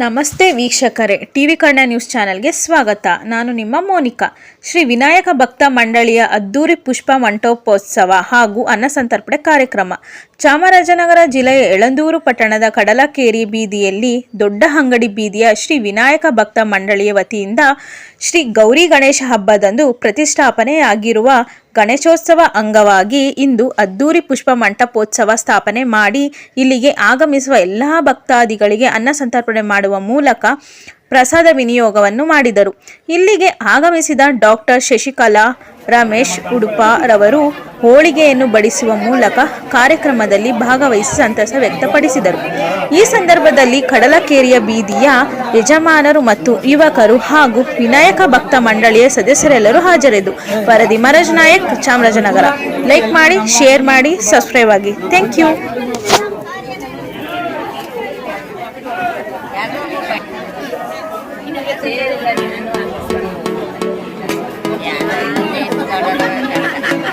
ನಮಸ್ತೆ ವೀಕ್ಷಕರೇ, TV Kannada news ಚಾನೆಲ್ಗೆ ಸ್ವಾಗತ. ನಾನು ನಿಮ್ಮ ಮೋನಿಕಾ. ಶ್ರೀ ವಿನಾಯಕ ಭಕ್ತ ಮಂಡಳಿಯ ಅದ್ದೂರಿ ಪುಷ್ಪ ಮಂಟೋಪೋತ್ಸವ ಹಾಗೂ ಅನ್ನಸಂತರ್ಪಣೆ ಕಾರ್ಯಕ್ರಮ. ಚಾಮರಾಜನಗರ ಜಿಲ್ಲೆಯ ಎಳಂದೂರು ಪಟ್ಟಣದ ಕಡಲಕೇರಿ ಬೀದಿಯಲ್ಲಿ ದೊಡ್ಡ ಅಂಗಡಿ ಬೀದಿಯ ಶ್ರೀ ವಿನಾಯಕ ಭಕ್ತ ಮಂಡಳಿಯ ವತಿಯಿಂದ ಶ್ರೀ ಗೌರಿ ಗಣೇಶ ಹಬ್ಬದಂದು ಪ್ರತಿಷ್ಠಾಪನೆಯಾಗಿರುವ ಗಣೇಶೋತ್ಸವ ಅಂಗವಾಗಿ ಇಂದು ಅದ್ದೂರಿ ಪುಷ್ಪ ಮಂಟಪೋತ್ಸವ ಸ್ಥಾಪನೆ ಮಾಡಿ ಇಲ್ಲಿಗೆ ಆಗಮಿಸುವ ಎಲ್ಲ ಭಕ್ತಾದಿಗಳಿಗೆ ಅನ್ನ ಸಂತರ್ಪಣೆ ಮಾಡುವ ಮೂಲಕ ಪ್ರಸಾದ ವಿನಿಯೋಗವನ್ನು ಮಾಡಿದರು. ಇಲ್ಲಿಗೆ ಆಗಮಿಸಿದ ಡಾಕ್ಟರ್ ಶಶಿಕಲಾ, ರಮೇಶ್ ಉಡುಪ ರವರು ಹೋಳಿಗೆಯನ್ನು ಬಡಿಸುವ ಮೂಲಕ ಕಾರ್ಯಕ್ರಮದಲ್ಲಿ ಭಾಗವಹಿಸಿ ಸಂತಸ ವ್ಯಕ್ತಪಡಿಸಿದರು. ಈ ಸಂದರ್ಭದಲ್ಲಿ ಕಡಲಕೇರಿಯ ಬೀದಿಯ ಯಜಮಾನರು ಮತ್ತು ಯುವಕರು ಹಾಗೂ ವಿನಾಯಕ ಭಕ್ತ ಮಂಡಳಿಯ ಸದಸ್ಯರೆಲ್ಲರೂ ಹಾಜರಿದ್ದು ವರದಿ ಮರಜ್ ನಾಯಕ್, ಚಾಮರಾಜನಗರ. ಲೈಕ್ ಮಾಡಿ, ಶೇರ್ ಮಾಡಿ, ಸಬ್ಸ್ಕ್ರೈಬ್ ಆಗಿ. Thank you.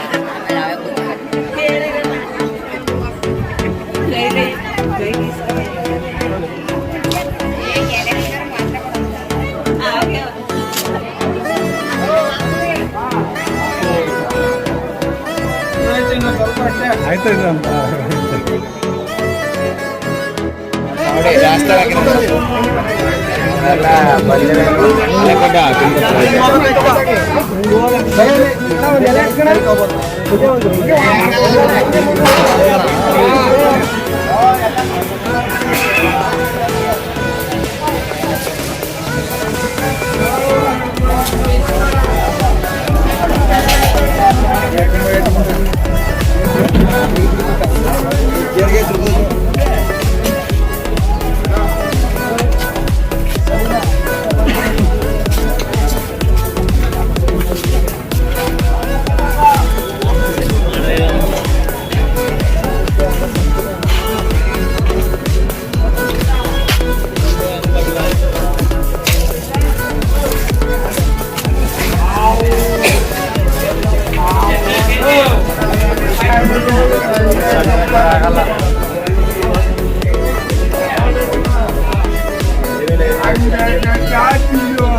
ಆಯ್ತು ಇದು ಅಂತ ನೋಡಿ ಜಾಸ್ತಿ ಆಗಿರೋದು. gel gel gel diyor.